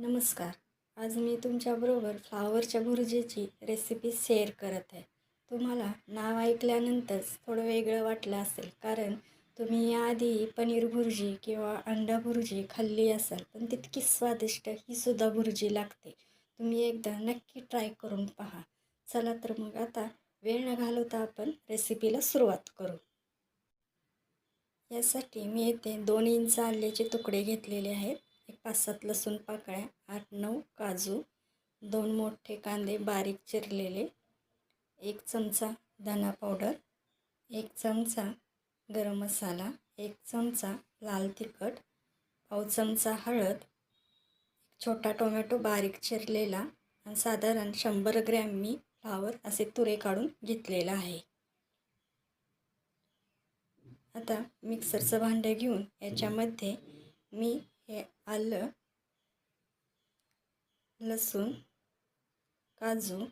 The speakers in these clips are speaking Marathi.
नमस्कार. आज मी तुमच्याबरोबर फ्लावरच्या भुर्जीची रेसिपी शेअर करत आहे. तुम्हाला नाव ऐकल्यानंतरच थोडं वेगळं वाटलं असेल कारण तुम्ही याआधी पनीर भुर्जी किंवा अंडा भुर्जी खाल्ली असाल पण तितकी स्वादिष्ट ही सुद्धा भुर्जी लागते. तुम्ही एकदा नक्की ट्राय करून पहा. चला तर मग आता वेळ न घालवता आपण रेसिपीला सुरुवात करू. यासाठी मी येथे दोन इंच आल्याचे तुकडे घेतलेले आहेत. पाच सात लसूण पाकळ्या आठ नऊ काजू दोन मोठे कांदे बारीक चिरलेले एक चमचा धना पावडर एक चमचा गरम मसाला एक चमचा लाल तिखट पाव चमचा हळद एक छोटा टोमॅटो बारीक चिरलेला आणि साधारण शंभर ग्रॅम मी फ्लावर असे तुरे काढून घेतलेला आहे. आता मिक्सरचं भांडं घेऊन याच्यामध्ये मी हे आलं. लसूण काजू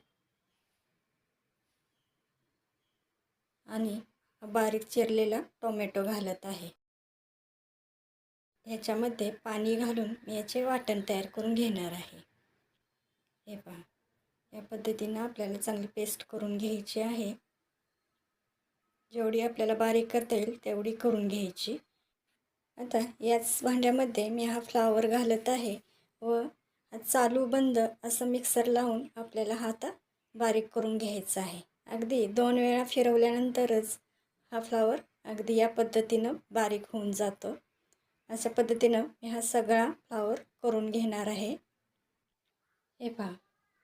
आणि बारीक चिरलेला टोमॅटो घालत आहे. ह्याच्यामध्ये पाणी घालून मी याचे वाटण तयार करून घेणार आहे. हे पहा या पद्धतीनं आपल्याला चांगली पेस्ट करून घ्यायची आहे. जेवढी आपल्याला बारीक करता येईल तेवढी करून घ्यायची. आता याच भांड्यामध्ये मी हा फ्लावर घालत आहे व चालू बंद असं मिक्सर लावून आपल्याला हा आता बारीक करून घ्यायचा आहे. अगदी दोन वेळा फिरवल्यानंतरच हा फ्लावर अगदी या पद्धतीनं बारीक होऊन जातो. अशा पद्धतीनं मी हा सगळा फ्लावर करून घेणार आहे. हे पहा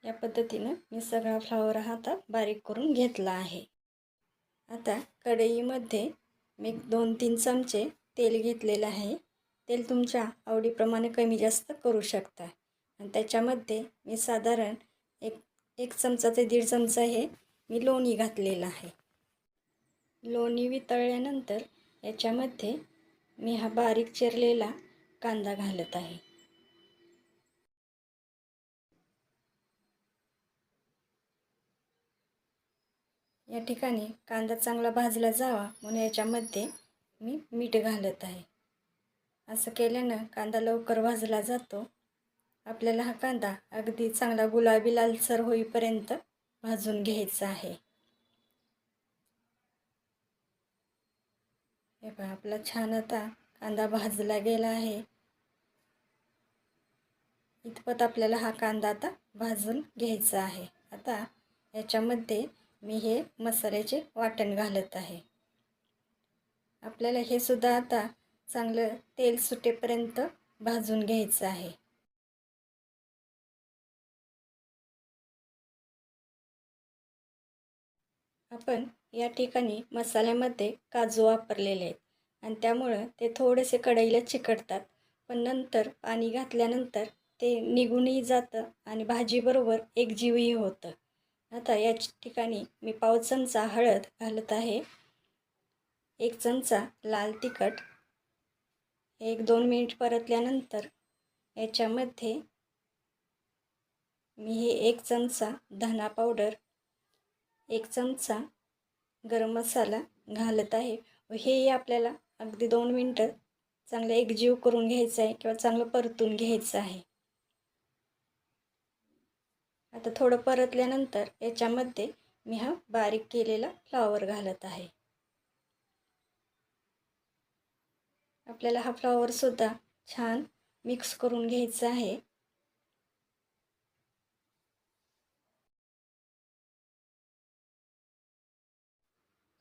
या पद्धतीनं मी सगळा फ्लावर हा आता बारीक करून घेतला आहे. आता कढईमध्ये मी दोन तीन चमचे तेल घेतलेलं आहे. तेल तुमच्या आवडीप्रमाणे कमी जास्त करू शकता. आणि त्याच्यामध्ये मी साधारण एक एक चमचा ते दीड चमचा हे मी लोणी घातलेलं आहे. लोणी वितळल्यानंतर याच्यामध्ये मी हा बारीक चिरलेला कांदा घालत आहे. या ठिकाणी कांदा चांगला भाजला जावा म्हणून याच्यामध्ये मी मीठ घालत आहे. असं केल्यानं कांदा लवकर भाजला जातो. आपल्याला हा कांदा अगदी चांगला गुलाबी लालसर होईपर्यंत भाजून घ्यायचा आहे. हे पहा आपला छान आता कांदा भाजला गेला आहे. इतपत आपल्याला हा कांदा आता भाजून घ्यायचा आहे. आता याच्यामध्ये मी हे मसाल्याचे वाटण घालत आहे. आपल्याला हे सुद्धा आता चांगलं तेल सुटेपर्यंत भाजून घ्यायचं आहे. आपण या ठिकाणी मसाल्यामध्ये काजू वापरलेले आहेत आणि त्यामुळं ते थोडेसे कढईला चिकटतात. पण नंतर पाणी घातल्यानंतर ते निघूनही जातं आणि भाजीबरोबर एकजीवही होतं. आता या ठिकाणी मी पाव चमचा हळद घालत आहे. एक चमचा लाल तिखट एक दोन मिनिट परतल्यानंतर याच्यामध्ये मी हे एक चमचा धना पावडर एक चमचा गरम मसाला घालत आहे. व हेही आपल्याला अगदी दोन मिनटं चांगलं एकजीव करून घ्यायचं आहे किंवा चांगलं परतून घ्यायचं आहे. आता थोडं परतल्यानंतर याच्यामध्ये मी हा बारीक केलेला फ्लावर घालत आहे. आपल्याला हा फ्लॉवरसुद्धा छान मिक्स करून घ्यायचा आहे.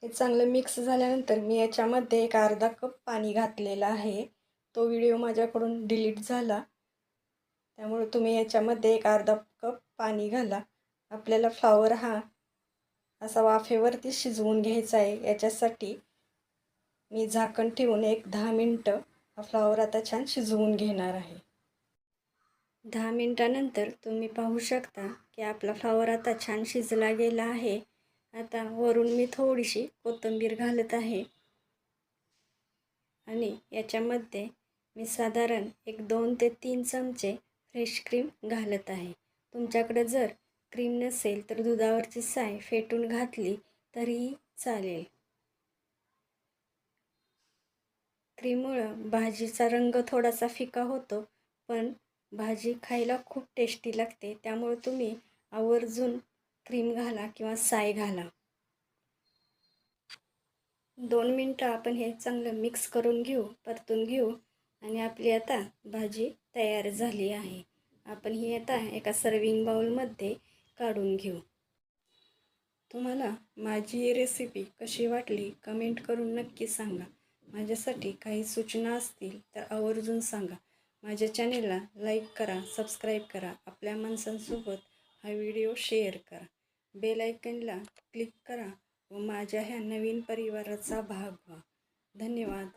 हे चांगलं मिक्स झाल्यानंतर मी याच्यामध्ये एक अर्धा कप पाणी घातलेला आहे. तो व्हिडिओ माझ्याकडून डिलीट झाला. त्यामुळे तुम्ही याच्यामध्ये एक अर्धा कप पाणी घाला. आपल्याला फ्लावर हा असा वाफेवरती शिजवून घ्यायचा आहे. याच्यासाठी मी झाकण ठेवून एक दहा मिनटं हा फ्लावर आता छान शिजवून घेणार आहे. दहा मिनटानंतर तुम्ही पाहू शकता की आपला फ्लावर आता छान शिजला गेला आहे. आता वरून मी थोडीशी कोथिंबीर घालत आहे. आणि याच्यामध्ये मी साधारण एक दोन ते तीन चमचे फ्रेश क्रीम घालत आहे. तुमच्याकडे जर क्रीम नसेल तर दुधावरची साय फेटून घातली तरीही चालेल. क्रीममुळं भाजीचा रंग थोडासा फिका होतो पण भाजी खायला खूप टेस्टी लागते. त्यामुळे तुम्ही आवर्जून क्रीम घाला किंवा साय घाला. दोन मिनटं आपण हे चांगलं मिक्स करून घेऊ परतून घेऊ आणि आपली आता भाजी तयार झाली आहे. आपण ही आता एका सर्विंग बाउलमध्ये काढून घेऊ. तुम्हाला माझी रेसिपी कशी वाटली कमेंट करून नक्की सांगा. माझ्यासाठी काही सूचना असतील तर आवर्जून सांगा. माझ्या चॅनेलला लाईक करा सबस्क्राईब करा आपल्या माणसांसोबत हा व्हिडिओ शेअर करा. बेल आयकनला क्लिक करा व माझ्या ह्या नवीन परिवाराचा भाग व्हा. धन्यवाद.